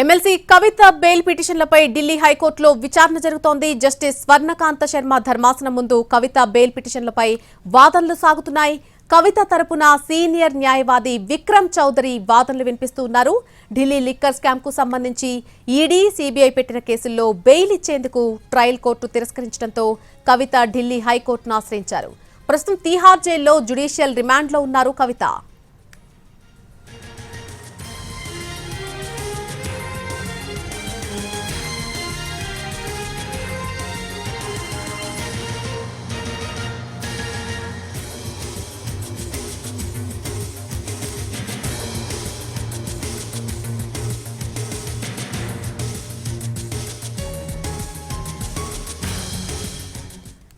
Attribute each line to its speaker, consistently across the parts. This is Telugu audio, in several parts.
Speaker 1: ఎమ్మెల్సీ కవిత బెయిల్ పిటిషన్లపై ఢిల్లీ హైకోర్టులో విచారణ జరుగుతోంది. జస్టిస్ స్వర్ణకాంత శర్మ ధర్మాసనం ముందు కవిత బెయిల్ పిటిషన్లపై వాదనలు సాగుతున్నాయి. కవిత తరపున సీనియర్ న్యాయవాది విక్రమ్ చౌదరి వాదనలు వినిపిస్తున్నారు ఢిల్లీ లిక్కర్ స్కామ్కు సంబంధించి ఈడీ సీబీఐ పెట్టిన కేసుల్లో బెయిల్ ఇచ్చేందుకు ట్రయల్ కోర్టు తిరస్కరించడంతో కవిత ఢిల్లీ హైకోర్టును ఆశ్రయించారు. ప్రస్తుతం తీహార్ జైల్లో జ్యుడిషియల్ రిమాండ్లో ఉన్నారు కవిత.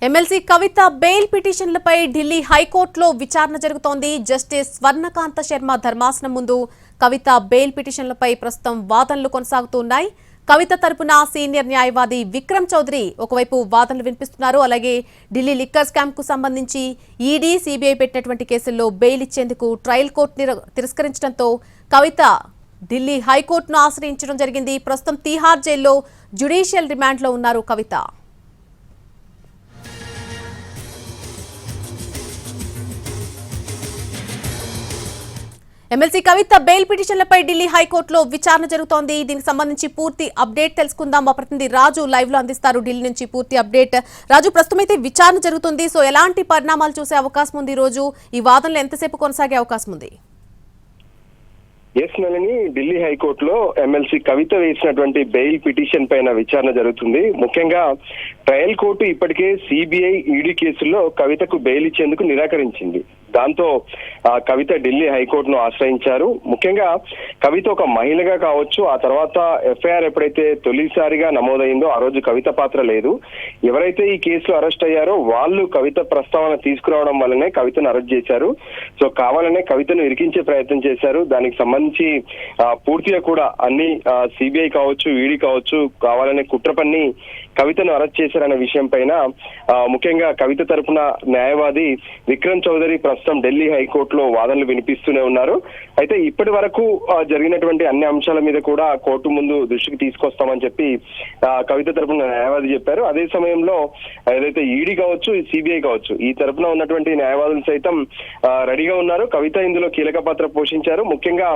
Speaker 1: ఎమ్మెల్సీ కవిత బెయిల్ పిటిషన్లపై ఢిల్లీ హైకోర్టులో విచారణ జరుగుతోంది. జస్టిస్ స్వర్ణకాంత శర్మ ధర్మాసనం ముందు కవిత బెయిల్ పిటిషన్లపై ప్రస్తుతం వాదనలు కొనసాగుతున్నాయి. కవిత తరపున సీనియర్ న్యాయవాది విక్రమ్ చౌదరి ఒకవైపు వాదనలు వినిపిస్తున్నారు. అలాగే ఢిల్లీ లిక్కర్ స్కామ్కు సంబంధించి ఈడీ సీబీఐ పెట్టినటువంటి కేసుల్లో బెయిల్ ఇచ్చేందుకు ట్రయల్ కోర్టు తిరస్కరించడంతో కవిత ఢిల్లీ హైకోర్టును ఆశ్రయించడం జరిగింది. ప్రస్తుతం తీహార్ జైల్లో జ్యుడిషియల్ రిమాండ్లో ఉన్నారు కవిత. ఎమ్మెల్సీ కవిత బెయిల్ పిటిషన్లపై ఢిల్లీ హైకోర్టులో విచారణ జరుగుతోంది. దీనికి సంబంధించి పూర్తి అప్డేట్ తెలుసుకుందాం. మా ప్రతినిధి రాజు లైవ్లో అందిస్తారు. ఢిల్లీ నుంచి పూర్తి అప్డేట్. రాజు ప్రస్తుతం అయితే విచారణ జరుగుతుంది. సో ఎలాంటి పరిణామాలు చూసే అవకాశం ఉంది ఈ రోజు ఈ వాదనలు ఎంతసేపు కొనసాగే అవకాశం ఉంది?
Speaker 2: ఎస్ నలిని ఢిల్లీ హైకోర్టులో ఎమ్మెల్సీ కవిత వేసినటువంటి బెయిల్ పిటిషన్ పైన విచారణ జరుగుతుంది. ముఖ్యంగా ట్రయల్ కోర్టు ఇప్పటికే సిబిఐ ఈడీ కేసుల్లో కవితకు బెయిల్ ఇచ్చేందుకు నిరాకరించింది. దాంతో ఆ, కవిత ఢిల్లీ హైకోర్టును ఆశ్రయించారు. ముఖ్యంగా కవిత ఒక మహిళగా కావచ్చు ఆ తర్వాత ఎఫ్ఐఆర్ ఎప్పుడైతే తొలిసారిగా నమోదైందో ఆ రోజు కవిత పాత్ర లేదు. ఎవరైతే ఈ కేసులో అరెస్ట్ అయ్యారో వాళ్ళు కవిత ప్రస్తావన తీసుకురావడం వల్లనే కవితను అరెస్ట్ చేశారు. సో కావాలనే కవితను ఇరికించే ప్రయత్నం చేశారు. దానికి సంబంధించి సంబంధించి పూర్తిగా కూడా అన్ని సిబిఐ కావచ్చు ఈడీ కావచ్చు కావాలనే కుట్ర పన్ని కవితను అరెస్ట్ చేశారనే విషయం పైన ముఖ్యంగా కవిత తరపున న్యాయవాది విక్రమ్ చౌదరి ప్రస్తుతం ఢిల్లీ హైకోర్టులో వాదనలు వినిపిస్తూనే ఉన్నారు. అయితే ఇప్పటి వరకు జరిగినటువంటి అన్ని అంశాల మీద కూడా కోర్టు ముందు దృష్టికి తీసుకొస్తామని చెప్పి కవిత తరపున న్యాయవాది చెప్పారు. అదే సమయంలో ఏదైతే ఈడీ కావచ్చు సిబిఐ కావచ్చు ఈ తరపున ఉన్నటువంటి న్యాయవాదులు సైతం రెడీగా ఉన్నారు. కవిత ఇందులో కీలక పాత్ర పోషించారు. ముఖ్యంగా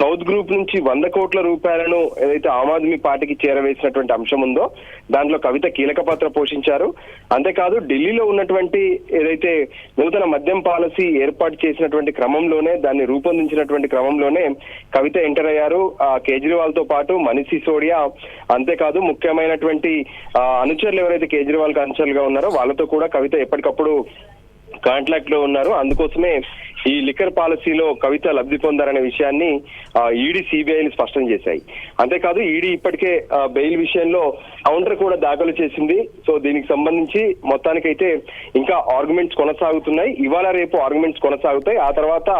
Speaker 2: సౌత్ గ్రూప్ నుంచి వంద కోట్ల రూపాయలను ఏదైతే ఆమ్ ఆద్మీ పార్టీకి చేరవేసినటువంటి అంశం ఉందో దాంట్లో కవిత కీలక పాత్ర పోషించారు. అంతేకాదు ఢిల్లీలో ఉన్నటువంటి ఏదైతే నూతన మద్యం పాలసీ ఏర్పాటు చేసినటువంటి క్రమంలోనే దాన్ని రూపొందించినటువంటి క్రమంలోనే కవిత ఎంటర్ అయ్యారు. ఆ, కేజ్రీవాల్తో పాటు మనీష్ సిసోడియా అంతేకాదు ముఖ్యమైనటువంటి అనుచరులు ఎవరైతే కేజ్రీవాల్కు అనుచరులుగా ఉన్నారో వాళ్ళతో కూడా కవిత ఎప్పటికప్పుడు కాంట్రాక్ట్లో ఉన్నారు. అందుకోసమే ఈ లిక్కర్ పాలసీలో కవిత లబ్ధి పొందారనే విషయాన్ని ఈడీ సిబిఐని స్పష్టం చేశాయి. అంతేకాదు ఈడీ ఇప్పటికే బెయిల్ విషయంలో కౌంటర్ కూడా దాఖలు చేసింది. సో దీనికి సంబంధించి మొత్తానికైతే ఇంకా ఆర్గ్యుమెంట్స్ కొనసాగుతున్నాయి. ఇవాళ రేపు ఆర్గ్యుమెంట్స్ కొనసాగుతాయి. ఆ తర్వాత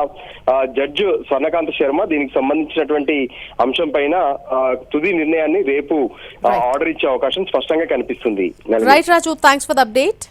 Speaker 2: జడ్జి స్వర్ణకాంత శర్మ దీనికి సంబంధించినటువంటి అంశం పైన తుది నిర్ణయాన్ని రేపు ఆర్డర్ ఇచ్చే అవకాశం స్పష్టంగా కనిపిస్తుంది.
Speaker 1: Right Raju thanks for update